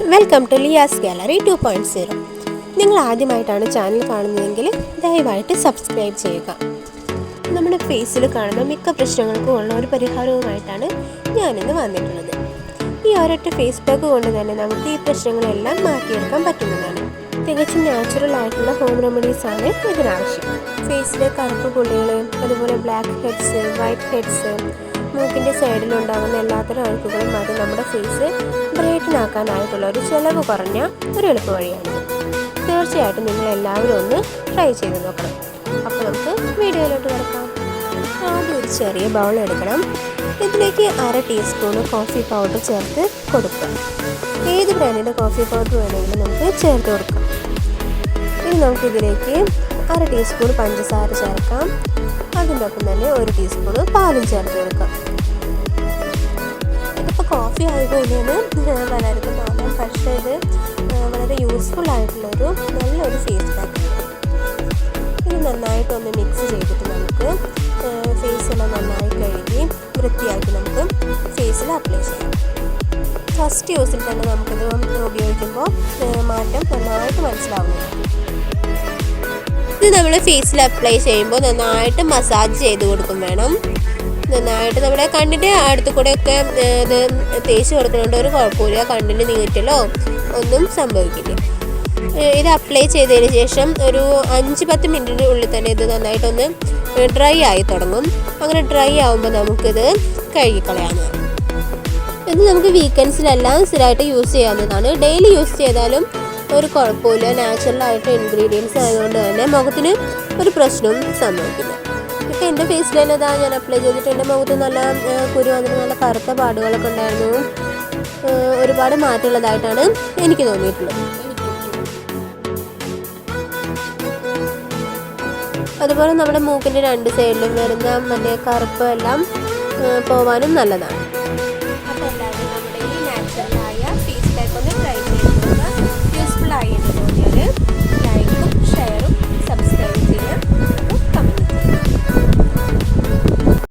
Welcome to Liyas gallery two point zero നിങ്ങൾ ആദ്യമായിട്ടാണ് channel കാണുന്നതെങ്കിൽ ദയവായിട്ട് സബ്സ്ക്രൈബ് ചെയ്യുക. നമ്മുടെ ഫേസിൽ കാണുന്ന മിക്ക പ്രശ്നങ്ങൾക്കും ഉള്ള ഒരു പരിഹാരവുമായിട്ടാണ് ഞാനിന്ന് വന്നിട്ടുള്ളത്. ഈ ഒരൊറ്റ ഫേസ് പാക്ക് കൊണ്ട് തന്നെ നമുക്ക് ഈ പ്രശ്നങ്ങളെല്ലാം മാറ്റിയെടുക്കാൻ പറ്റുന്നതാണ്. തികച്ചും നാച്ചുറൽ ആയിട്ടുള്ള ഹോം റെമഡീസ് ആണ് ഇതിനാവശ്യം. ഫേസിലെ കറുപ്പ് പുള്ളികൾ അതുപോലെ ബ്ലാക്ക് ഹെഡ്സ് വൈറ്റ് ഹെഡ്സ് മൂക്കിന്റെ സൈഡിലുണ്ടാകുന്ന എല്ലാത്തരം അഴുക്കുകളും അത് നമ്മുടെ ഫേസ് ബ്രൈറ്റൻ ആക്കാനായിട്ടുള്ള ഒരു ചിലവ് കുറഞ്ഞ ഒരു എളുപ്പ വഴിയാണ്. തീർച്ചയായിട്ടും നിങ്ങൾ എല്ലാവരും ഒന്ന് ട്രൈ ചെയ്ത് നോക്കണം. അപ്പോൾ നമുക്ക് വീഡിയോയിലോട്ട് കിടക്കാം. ആദ്യം ഒരു ചെറിയ ബൗൾ എടുക്കണം. ഇതിലേക്ക് അര ടീസ്പൂൺ കോഫി പൗഡർ ചേർത്ത് കൊടുക്കുക. ഏത് ബ്രാൻഡിന്റെ കോഫി പൗഡർ വേണമെങ്കിലും നമുക്ക് ചേർത്ത് കൊടുക്കാം. ഇനി നമുക്കിതിലേക്ക് അര ടീസ്പൂൺ പഞ്ചസാര ചേർക്കാം. അതിന്റെ ഒപ്പം തന്നെ ഒരു ടീസ്പൂൺ പാലും ചേർത്ത് കൊടുക്കാം. ഇതിപ്പോൾ കോഫി ആയതുകൊണ്ടാണ് പലർക്കും തോന്നാം പക്ഷേ ഇത് വളരെ യൂസ്ഫുൾ ആയിട്ടുള്ളൊരു നല്ലൊരു ഫേസ് പാക്ക് ഇത് നന്നായിട്ടൊന്ന് മിക്സ് ചെയ്തിട്ട് നമുക്ക് ഫേസ് എല്ലാം നന്നായി കഴുകി വൃത്തിയാക്കി നമുക്ക് ഫേസിൽ അപ്ലൈ ചെയ്യാം. ഫസ്റ്റ് യൂസിൽ തന്നെ നമുക്കിത് ഉപയോഗിക്കുമ്പോൾ മാറ്റം നന്നായിട്ട് മനസ്സിലാവുന്നതാണ് ഇത് നമ്മൾ ഫേസിൽ അപ്ലൈ ചെയ്യുമ്പോൾ നന്നായിട്ട് മസാജ് ചെയ്ത് കൊടുക്കും വേണം. നന്നായിട്ട് നമ്മുടെ കണ്ണിന്റെ അടുത്ത് ഒക്കെ ഇത് തേച്ച് കൊടുക്കുന്നുണ്ട് ഒരു കുഴപ്പമില്ല. കണ്ണിന് നീറ്റലോ ഒന്നും സംഭവിക്കില്ല. ഇത് അപ്ലൈ ചെയ്തതിന് ശേഷം ഒരു അഞ്ച് പത്ത് മിനിറ്റിന്റെ ഉള്ളിൽ തന്നെ ഇത് നന്നായിട്ടൊന്ന് ഡ്രൈ ആയി തുടങ്ങും. അങ്ങനെ ഡ്രൈ ആകുമ്പോൾ നമുക്കിത് കഴുകിക്കളയാം ഇത് നമുക്ക് വീക്കെൻഡ്സിലെല്ലാം സ്ഥിരമായിട്ട് യൂസ് ചെയ്യാവുന്നതാണ്. ഡെയിലി യൂസ് ചെയ്താലും ഒരു കുഴപ്പമില്ല. നാച്ചുറൽ ആയിട്ട് ഇൻഗ്രീഡിയൻസ് ആയതുകൊണ്ട് തന്നെ മുഖത്തിന് ഒരു പ്രശ്നവും സംഭവിക്കില്ല. ഇപ്പം എന്റെ ഫേസിൽ തന്നെ ഇതാ ഞാൻ അപ്ലൈ ചെയ്തിട്ട് എന്റെ മുഖത്ത് നല്ല കുരു വന്നിട്ട് നല്ല കറുത്ത പാടുകളൊക്കെ ഉണ്ടായിരുന്നു. ഒരുപാട് മാറ്റമുള്ളതായിട്ടാണ് എനിക്ക് തോന്നിയിട്ടുള്ളത്. അതുപോലെ നമ്മുടെ മൂക്കിന്റെ രണ്ട് സൈഡിലും വരുന്ന മറ്റേ കറുപ്പ് എല്ലാം പോവാനും നല്ലതാണ്.